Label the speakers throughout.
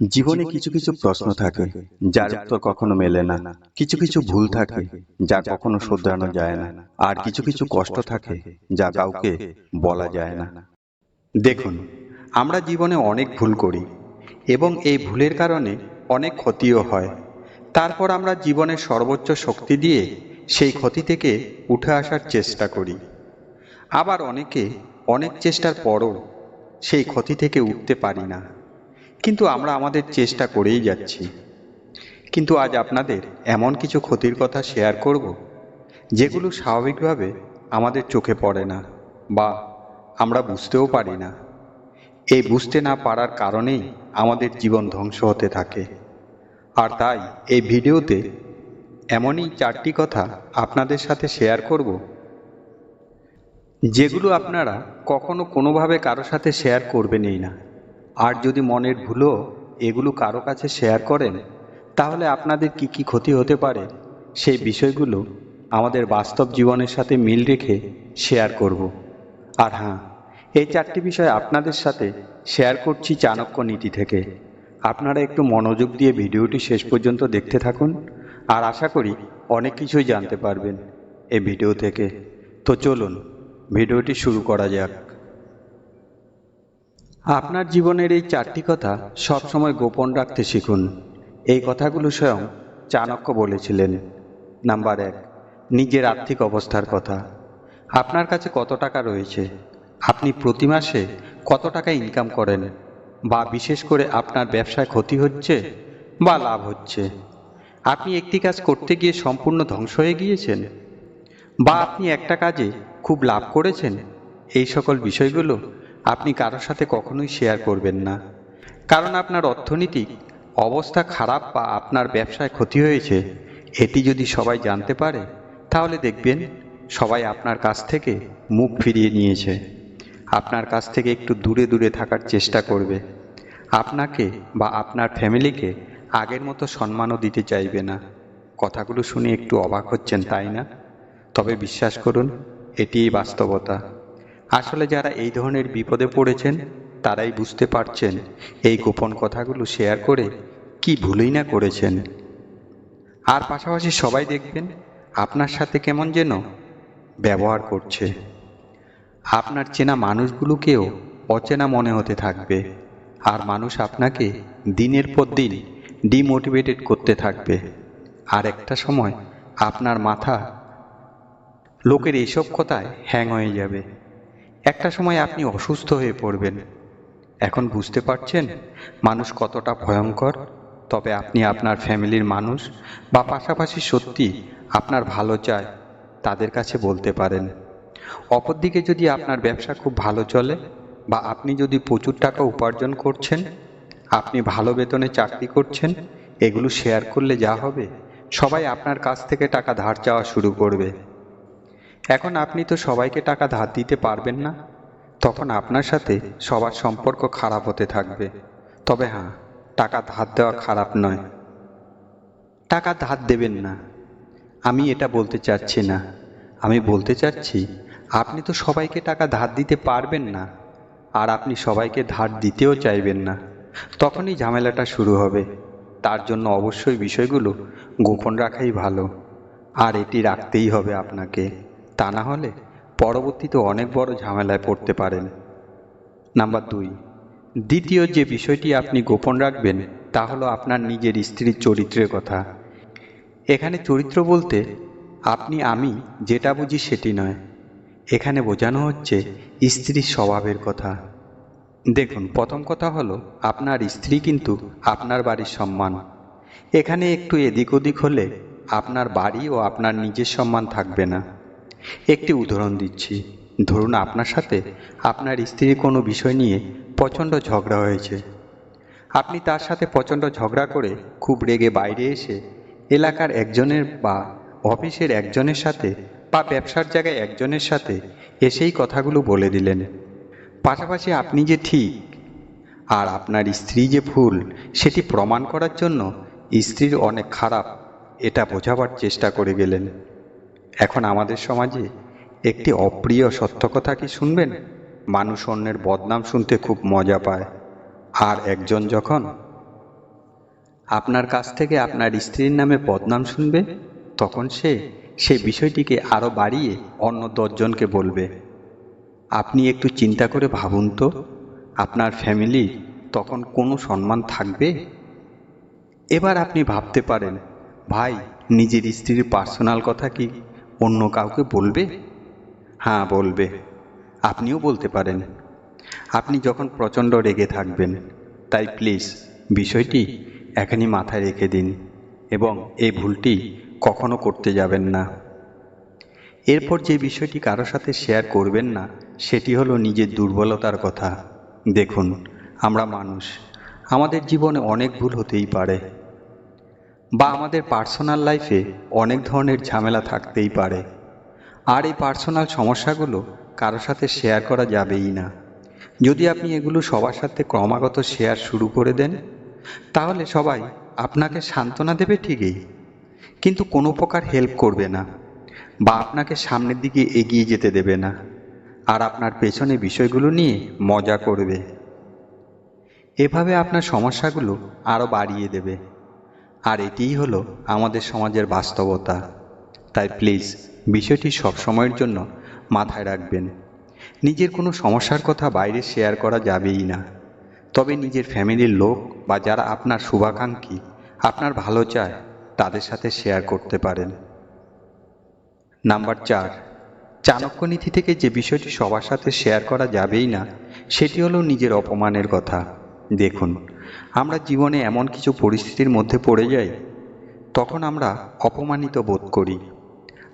Speaker 1: জীবনে কিছু কিছু প্রশ্ন থাকে যার উত্তর কখনো মেলে না। কিছু কিছু ভুল থাকে যা কখনো শোধরানো যায় না। আর কিছু কিছু কষ্ট থাকে যা কাউকে বলা যায় না। দেখুন আমরা জীবনে অনেক ভুল করি এবং এই ভুলের কারণে অনেক ক্ষতিও হয়। তারপর আমরা জীবনের সর্বোচ্চ শক্তি দিয়ে সেই ক্ষতি থেকে উঠে আসার চেষ্টা করি। আবার অনেকে অনেক চেষ্টার পরও সেই ক্ষতি থেকে উঠতে পারি না। কিন্তু আমরা আমাদের চেষ্টা করেই যাচ্ছি। কিন্তু আজ আপনাদের এমন কিছু ক্ষতির কথা শেয়ার করব, যেগুলো স্বাভাবিকভাবে আমাদের চোখে পড়ে না বা আমরা বুঝতেও পারি না। এই বুঝতে না পারার কারণেই আমাদের জীবন ধ্বংস হতে থাকে। আর তাই এই ভিডিওতে এমনই চারটি কথা আপনাদের সাথে শেয়ার করব, যেগুলো আপনারা কখনো কোনোভাবে কারও সাথে শেয়ার করবেনই না। আর যদি মনের ভুলও এগুলো কারও কাছে শেয়ার করেন, তাহলে আপনাদের কি কি ক্ষতি হতে পারে সেই বিষয়গুলো আমাদের বাস্তব জীবনের সাথে মিল রেখে শেয়ার করব। আর হ্যাঁ এই চারটি বিষয় আপনাদের সাথে শেয়ার করছি চাণক্য নীতি থেকে। আপনারা একটু মনোযোগ দিয়ে ভিডিওটি শেষ পর্যন্ত দেখতে থাকুন, আর আশা করি অনেক কিছুই জানতে পারবেন এই ভিডিও থেকে। তো চলুন, ভিডিওটি শুরু করা যাক। আপনার জীবনের এই চারটি কথা সবসময় গোপন রাখতে শিখুন। এই কথাগুলো স্বয়ং চাণক্য বলেছিলেন। নাম্বার এক, নিজের আর্থিক অবস্থার কথা। আপনার কাছে কত টাকা রয়েছে? আপনি প্রতি মাসে কত টাকা ইনকাম করেন? বা বিশেষ করে আপনার ব্যবসায় ক্ষতি হচ্ছে বা লাভ হচ্ছে? আপনি একটি কাজ করতে গিয়ে সম্পূর্ণ ধ্বংস হয়ে গিয়েছেন? বা আপনি একটা কাজে খুব লাভ করেছেন? এই সকল বিষয়গুলো আপনি কারোর সাথে কখনোই শেয়ার করবেন না। কারণ আপনার অর্থনৈতিক অবস্থা খারাপ বা আপনার ব্যবসায় ক্ষতি হয়েছে, এটি যদি সবাই জানতে পারে, তাহলে দেখবেন সবাই আপনার কাছ থেকে মুখ ফিরিয়ে নিয়েছে। আপনার কাছ থেকে একটু দূরে দূরে থাকার চেষ্টা করবে। আপনাকে বা আপনার ফ্যামিলিকে আগের মতো সম্মানও দিতে চাইবে না। কথাগুলো শুনে একটু অবাক হচ্ছেন, তাই না? তবে বিশ্বাস করুন, এটিই বাস্তবতা। আসলে যারা এই ধরনের বিপদে পড়েছেন, তারাই বুঝতে পারছেন এই গোপন কথাগুলো শেয়ার করে কি ভুলই না করেছেন। আর পাশাপাশি সবাই দেখবেন, আপনার সাথে কেমন যেন ব্যবহার করছে। আপনার চেনা মানুষগুলোকেও অচেনা মনে হতে থাকবে, আর মানুষ আপনাকে দিনের পর দিন ডিমোটিভেটেড করতে থাকবে। আর একটা সময় আপনার মাথা লোকের এইসব কথায় হ্যাং হয়ে যাবে। একটা সময় আপনি অসুস্থ হয়ে পড়বেন। এখন বুঝতে পারছেন মানুষ কতটা ভয়ঙ্কর? তবে আপনি আপনার ফ্যামিলির মানুষ বা পাশাপাশি সত্যি আপনার ভালো চায়, তাদের কাছে বলতে পারেন। অপরদিকে যদি আপনার ব্যবসা খুব ভালো চলে বা আপনি যদি প্রচুর টাকা উপার্জন করছেন, আপনি ভালো বেতনে চাকরি করছেন, এগুলো শেয়ার করলে যা হবে, সবাই আপনার কাছ থেকে টাকা ধার চাওয়া শুরু করবে। এখন আপনি তো সবাইকে টাকা ধার দিতে পারবেন না। তখন আপনার সাথে সবার সম্পর্ক খারাপ হতে থাকবে। তবে হ্যাঁ টাকা ধার দেওয়া খারাপ নয়। টাকা ধার দেবেন না। আমি এটা বলতে চাচ্ছি না। আমি বলতে চাচ্ছি, আপনি তো সবাইকে টাকা ধার দিতে পারবেন না, আর আপনি সবাইকে ধার দিতেও চাইবেন না। তখনই ঝামেলাটা শুরু হবে। তার জন্য অবশ্যই বিষয়গুলো গোপন রাখাই ভালো। আর এটি রাখতেই হবে আপনাকে। তা না হলে পরবর্তীতে অনেক বড় ঝামেলায় পড়তে পারেন। নাম্বার দুই, দ্বিতীয় যে বিষয়টি আপনি গোপন রাখবেন, তা হলো আপনার নিজের স্ত্রীর চরিত্রের কথা। এখানে চরিত্র বলতে আপনি, আমি যেটা বুঝি সেটি নয়। এখানে বোঝানো হচ্ছে স্ত্রীর স্বভাবের কথা। দেখুন, প্রথম কথা হলো আপনার স্ত্রী কিন্তু আপনার বাড়ির সম্মান। এখানে একটু এদিক ওদিক হলে আপনার বাড়ি ও আপনার নিজের সম্মান থাকবে না। একটি উদাহরণ দিচ্ছি। ধরুন আপনার সাথে আপনার স্ত্রীর কোনো বিষয় নিয়ে প্রচণ্ড ঝগড়া হয়েছে। আপনি তার সাথে প্রচণ্ড ঝগড়া করে খুব রেগে বাইরে এসে এলাকার একজনের বা অফিসের একজনের সাথে বা ব্যবসার জায়গায় একজনের সাথে এসেই কথাগুলো বলে দিলেন। পাশাপাশি আপনি যে ঠিক আর আপনার স্ত্রী যে ভুল সেটি প্রমাণ করার জন্য স্ত্রীর অনেক খারাপ এটা বোঝাবার চেষ্টা করে গেলেন। এখন আমাদের সমাজে একটি অপ্রিয় সত্য কথা কি শুনবেন? মানুষ অন্যের বদনাম শুনতে খুব মজা পায়। আর একজন যখন আপনার কাছ থেকে আপনার স্ত্রীর নামে বদনাম শুনবে, তখন সে সেই বিষয়টিকে আরও বাড়িয়ে অন্য দশজনকে বলবে। আপনি একটু চিন্তা করে ভাবুন তো, আপনার ফ্যামিলি তখন কোনো সম্মান থাকবে? এবার আপনি ভাবতে পারেন, ভাই, নিজের স্ত্রীর পার্সোনাল কথা কি অন্য কাউকে বলবে? হ্যাঁ বলবে। আপনিও বলতে পারেন। আপনি যখন প্রচণ্ড রেগে থাকবেন, তাই প্লিজ বিষয়টি এখনই মাথায় রেখে দিন এবং এই ভুলটি কখনো করতে যাবেন না। এরপর যে বিষয়টি কারও সাথে শেয়ার করবেন না, সেটি হলো নিজের দুর্বলতার কথা। দেখুন, আমরা মানুষ। আমাদের জীবনে অনেক ভুল হতেই পারে। বা আমাদের পার্সোনাল লাইফে অনেক ধরনের ঝামেলা থাকতেই পারে। আর এই পার্সোনাল সমস্যাগুলো কারও সাথে শেয়ার করা যাবেই না। যদি আপনি এগুলো সবার সাথে ক্রমাগত শেয়ার শুরু করে দেন, তাহলে সবাই আপনাকে সান্ত্বনা দেবে ঠিকই। কিন্তু কোনো প্রকার হেল্প করবে না বা আপনাকে সামনের দিকে এগিয়ে যেতে দেবে না আর আপনার পেছনে বিষয়গুলো নিয়ে মজা করবে। এভাবে আপনার সমস্যাগুলো আরও বাড়িয়ে দেবে। আর এটিই হলো আমাদের সমাজের বাস্তবতা। তাই প্লিজ বিষয়টি সব সময়ের জন্য মাথায় রাখবেন। নিজের কোনো সমস্যার কথা বাইরে শেয়ার করা যাবেই না। তবে নিজের ফ্যামিলির লোক বা যারা আপনার শুভাকাঙ্ক্ষী, আপনার ভালো চায়, তাদের সাথে শেয়ার করতে পারেন। নাম্বার চার, চাণক্য নীতি থেকে যে বিষয়টি সবার সাথে শেয়ার করা যাবেই না, সেটি হলো নিজের অপমানের কথা। দেখুন আমরা জীবনে এমন কিছু পরিস্থিতির মধ্যে পড়ে যাই, তখন আমরা অপমানিত বোধ করি।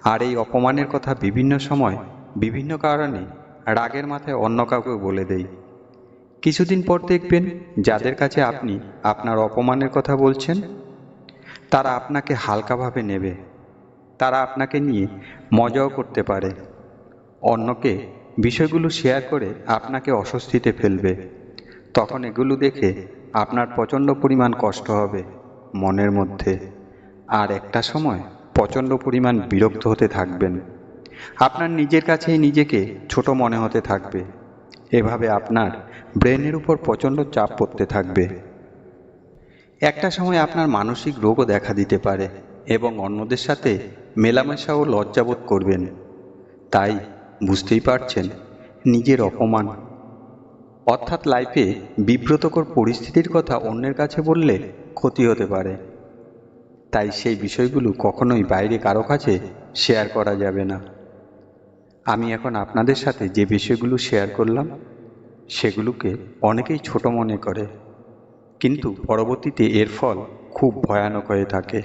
Speaker 1: আর এই অপমানের কথা বিভিন্ন সময়, বিভিন্ন কারণে রাগের মাথায় অন্য কাউকে বলে দেই। কিছুদিন পর দেখবেন যাদের কাছে আপনি আপনার অপমানের কথা বলছেন, তারা আপনাকে হালকাভাবে নেবে। তারা আপনাকে নিয়ে মজাও করতে পারে। অন্যকে বিষয়গুলো শেয়ার করে আপনাকে অস্বস্তিতে ফেলবে। তখন এগুলো দেখে আপনার প্রচণ্ড পরিমাণ কষ্ট হবে মনের মধ্যে। আর একটা সময় প্রচণ্ড পরিমাণ বিরক্ত হতে থাকবেন। আপনার নিজের কাছেই নিজেকে ছোট মনে হতে থাকবে। এভাবে আপনার ব্রেনের উপর প্রচণ্ড চাপ পড়তে থাকবে। একটা সময় আপনার মানসিক রোগও দেখা দিতে পারে এবং অন্যদের সাথে মেলামেশা ও লজ্জাবোধ করবেন। তাই বুঝতেই পারছেন, নিজের অপমান অর্থাৎ লাইফে বিব্রতকর পরিস্থিতির কথা অন্যের কাছে বললে ক্ষতি হতে পারে। তাই সেই বিষয়গুলো কখনোই বাইরে কারও কাছে শেয়ার করা যাবে না। আমি এখন আপনাদের সাথে যে বিষয়গুলো শেয়ার করলাম, সেগুলোকে অনেকেই ছোট মনে করে, কিন্তু পরবর্তীতে এর ফল খুব ভয়ানক হয়ে থাকে।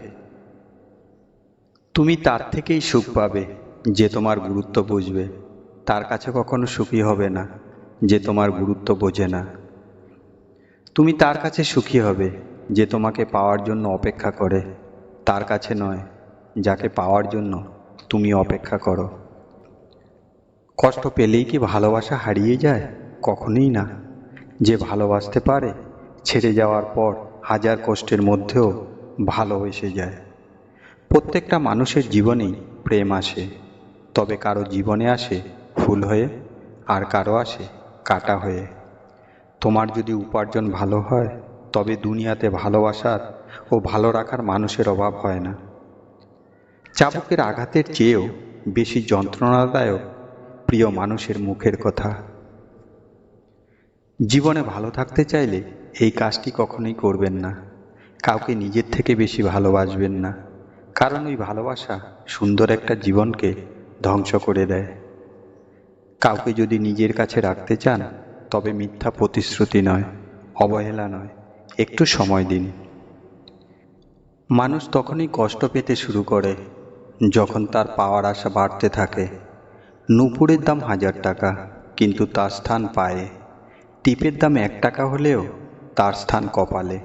Speaker 1: তুমি তার থেকেই সুখ পাবে যে তোমার গুরুত্ব বুঝবে, তার কাছে কখনো সুখী হবে না। যে তোমার গুরুত্ব বোঝে না। তুমি তার কাছে সুখী হবে, যে তোমাকে পাওয়ার জন্য অপেক্ষা করে। তার কাছে নয়, যাকে পাওয়ার জন্য তুমি অপেক্ষা করো। কষ্ট পেলেই কি ভালোবাসা হারিয়ে যায়? কখনোই না। যে ভালোবাসতে পারে, ছেড়ে যাওয়ার পর হাজার কষ্টের মধ্যেও ভালো এসে যায়। প্রত্যেকটা মানুষের জীবনেই প্রেম আসে, তবে কারও জীবনে আসে ফুল হয়ে, আর কারও আসে কাটা হয়ে। তোমার যদি উপার্জন ভালো হয়, তবে দুনিয়াতে ভালোবাসার ও ভালো রাখার মানুষের অভাব হয় না। চাবুকের আঘাতের চেয়েও বেশি যন্ত্রণাদায়ক প্রিয় মানুষের মুখের কথা। জীবনে ভালো থাকতে চাইলে এই কাজটি কখনোই করবেন না। কাউকে নিজের থেকে বেশি ভালোবাসবেন না। কারণ ওই ভালোবাসা সুন্দর একটা জীবনকে ধ্বংস করে দেয়। কাউকে যদি নিজের কাছে রাখতে চান, তবে মিথ্যা প্রতিশ্রুতি নয়, অবহেলা নয়, একটু সময় দিন। মানুষ তখনই কষ্ট পেতে শুরু করে, যখন তার পাওয়ার আশা বাড়তে থাকে। নূপুরের দাম হাজার টাকা, কিন্তু তার স্থান পায়ে। টিপের দাম এক টাকা হলেও তার স্থান কপালে।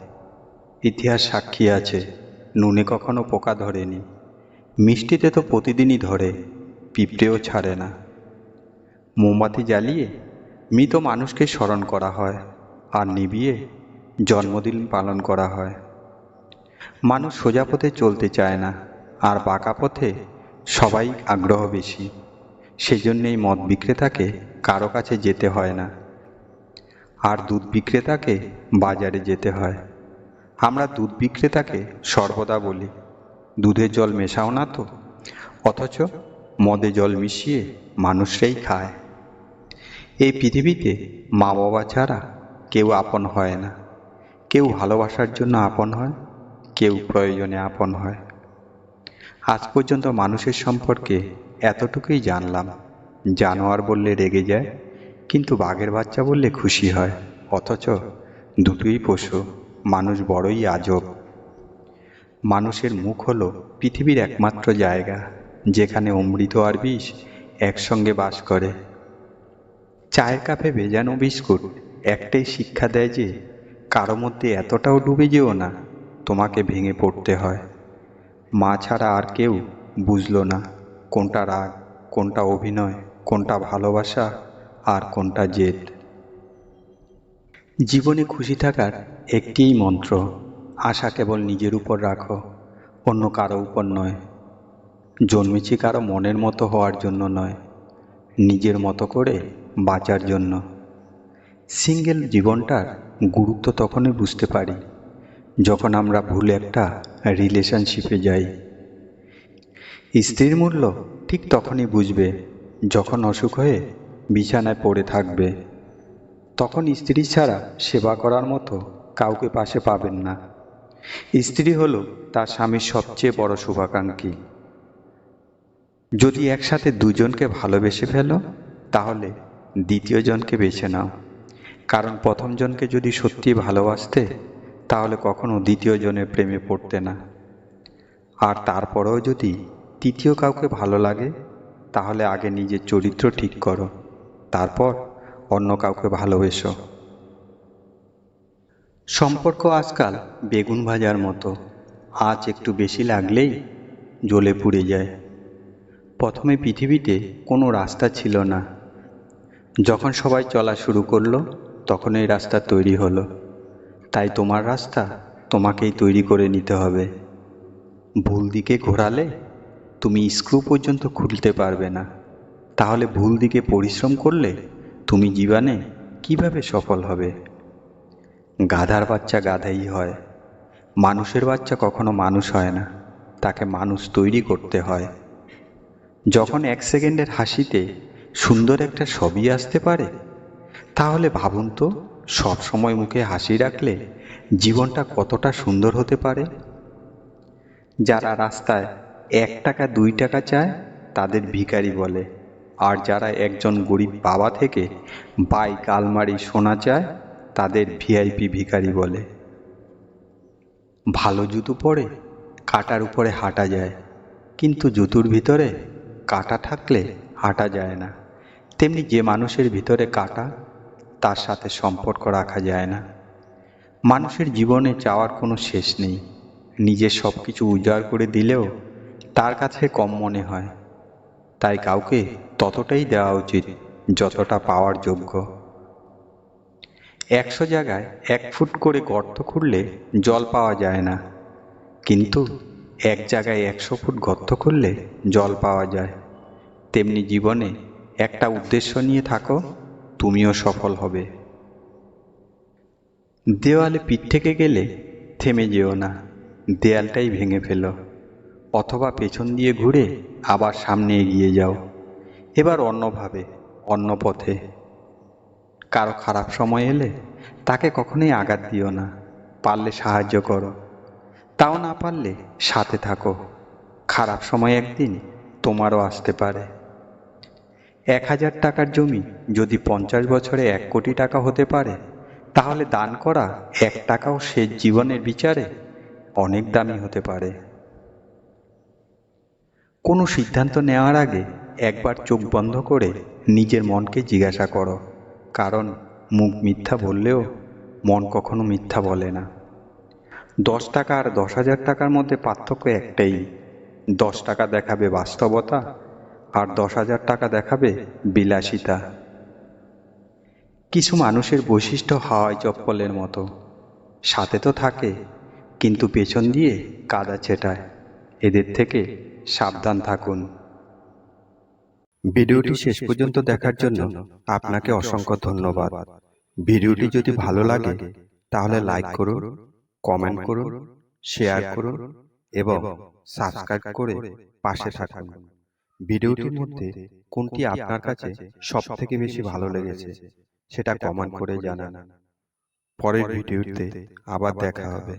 Speaker 1: ইতিহাস সাক্ষী আছে, নুনে কখনো পোকা ধরেনি। মিষ্টিতে তো প্রতিদিনই ধরে, পিঁপড়েও ছাড়ে না। মোমবাতি জ্বালিয়ে মৃত মানুষকে স্মরণ করা হয় আর নিবিয়ে জন্মদিন পালন করা হয়। মানুষ সোজা পথে চলতে চায় না আর বাঁকা পথে সবাই আগ্রহ বেশি। সেই জন্যেই মদ বিক্রেতাকে কারও কাছে যেতে হয় না। আর দুধ বিক্রেতাকে বাজারে যেতে হয়। আমরা দুধ বিক্রেতাকে সর্বদা বলি, দুধের জল মেশাও না তো, অথচ মদে জল মিশিয়ে মানুষরাই খায়। এই পৃথিবীতে মা বাবা ছাড়া কেউ আপন হয় না। কেউ ভালোবাসার জন্য আপন হয়, কেউ প্রয়োজনে আপন হয়। আজ পর্যন্ত মানুষের সম্পর্কে এতটুকুই জানলাম। জানোয়ার বললে রেগে যায়, কিন্তু বাঘের বাচ্চা বললে খুশি হয়, অথচ দুটোই পশু, মানুষ বড়ই আজব। মানুষের মুখ হলো পৃথিবীর একমাত্র জায়গা, যেখানে অমৃত আর বিষ একসঙ্গে বাস করে। চায়ের কাপে ভেজানো বিস্কুট একটাই শিক্ষা দেয় যে, কারও মধ্যে এতটাও ডুবে যেও না, তোমাকে ভেঙে পড়তে হয়। মা ছাড়া আর কেউ বুঝলো না কোনটা রাগ, কোনটা অভিনয়, কোনটা ভালোবাসা আর কোনটা জেদ। জীবনে খুশি থাকার একটিই মন্ত্র, আশা কেবল নিজের উপর রাখো, অন্য কারও উপর নয়। জন্মেছি কারও মনের মতো হওয়ার জন্য নয়, নিজের মতো করে বাঁচার জন্য। সিঙ্গেল জীবনটার গুরুত্ব তখনই বুঝতে পারি, যখন আমরা ভুল একটা রিলেশনশিপে যাই। স্ত্রীর মূল্য ঠিক তখনই বুঝবে, যখন অসুখ হয়ে বিছানায় পড়ে থাকবে। তখন স্ত্রী ছাড়া সেবা করার মতো কাউকে পাশে পাবেন না। স্ত্রী হলো তার স্বামীর সবচেয়ে বড় শুভাকাঙ্ক্ষী। যদি একসাথে দুজনকে ভালোবেসে ফেলো, তাহলে দ্বিতীয় জনকে বেছে নাও। কারণ প্রথম জনকে যদি সত্যি ভালোবাসতে, তাহলে কখনো দ্বিতীয় জনের প্রেমে পড়তে না। আর তারপরেও যদি তৃতীয় কাউকে ভালো লাগে, তাহলে আগে নিজের চরিত্র ঠিক করো, তারপর অন্য কাউকে ভালোবেসো। সম্পর্ক আজকাল বেগুন ভাজার মতো। আঁচ একটু বেশি লাগলেই জ্বলে পুড়ে যায়। প্রথমে পৃথিবীতে কোনো রাস্তা ছিল না। যখন সবাই চলা শুরু করল, তখন এই রাস্তা তৈরি হলো। তাই তোমার রাস্তা তোমাকেই তৈরি করে নিতে হবে। ভুল দিকে ঘোরালে তুমি স্ক্রু পর্যন্ত খুলতে পারবে না। তাহলে ভুল দিকে পরিশ্রম করলে তুমি জীবনে কীভাবে সফল হবে? গাধার বাচ্চা গাধাই হয়। মানুষের বাচ্চা কখনো মানুষ হয় না, তাকে মানুষ তৈরি করতে হয়। যখন এক সেকেন্ডের হাসিতে সুন্দর একটা ছবি আসতে পারে? তাহলে ভাবুন তো, সব সময় মুখে হাসি রাখলে জীবনটা কতটা সুন্দর হতে পারে? যারা রাস্তায় এক টাকা, দুই টাকা চায়, তাদের ভিখারি বলে। আর যারা একজন গরিব বাবা থেকে বাইক, আলমারি, সোনা চায়, তাদের ভিআইপি ভিখারি বলে। ভালো জুতো পরে কাটার উপরে হাঁটা যায়, কিন্তু জুতোর ভিতরে কাটা থাকলে হাঁটা যায় না। তেমনি যে মানুষের ভিতরে কাটা, তার সাথে সম্পর্ক রাখা যায় না। মানুষের জীবনে চাওয়ার কোনো শেষ নেই। নিজের সব কিছু উজাড় করে দিলেও তার কাছে কম মনে হয়। তাই কাউকে ততটাই দেওয়া উচিত, যতটা পাওয়ার যোগ্য। একশো জায়গায় এক ফুট করে গর্ত খুঁড়লে জল পাওয়া যায় না। কিন্তু এক জায়গায় একশো ফুট গর্ত করলে জল পাওয়া যায়। তেমনি জীবনে একটা উদ্দেশ্য নিয়ে থাকো, তুমিও সফল হবে। দেওয়ালে পিঠ থেকে গেলে থেমে যেও না, দেয়ালটাই ভেঙে ফেলো, অথবা পেছন দিয়ে ঘুরে আবার সামনে এগিয়ে যাও। এবার অন্যভাবে, অন্য পথে। কারও খারাপ সময় এলে তাকে কখনোই আঘাত দিও না, পারলে সাহায্য করো। তাও না পারলে সাথে থাকো। খারাপ সময় একদিন তোমারও আসতে পারে। এক হাজার টাকার জমি যদি পঞ্চাশ বছরে এক কোটি টাকা হতে পারে, তাহলে দান করা এক টাকাও সে জীবনের বিচারে অনেক দামি হতে পারে। কোনো সিদ্ধান্ত নেওয়ার আগে একবার চোখ বন্ধ করে নিজের মনকে জিজ্ঞাসা করো, কারণ মুখ মিথ্যা বললেও মন কখনো মিথ্যা বলে না। দশ টাকা আর দশ হাজার টাকার মধ্যে পার্থক্য একটাই, দশ টাকা দেখাবে বাস্তবতা আর দশ হাজার টাকা দেখাবে? বিলাসিতা। কিছু মানুষের বৈশিষ্ট্য হাওয়াই চপ্পলের মতো। সাথে তো থাকে, কিন্তু পেছন দিয়ে কাদা ছেটায়। এদের থেকে সাবধান থাকুন।
Speaker 2: ভিডিওটি শেষ পর্যন্ত দেখার জন্য আপনাকে অসংখ্য ধন্যবাদ। ভিডিওটি যদি ভালো লাগে, তাহলে লাইক করুন, কমেন্ট করুন, শেয়ার করুন এবং সাবস্ক্রাইব করে পাশে থাকুন। ভিডিওটির মধ্যে কোনটি আপনার কাছে সব থেকে বেশি ভালো লেগেছে সেটা কমেন্ট করে জানান। পরের ভিডিওতে আবার দেখা হবে।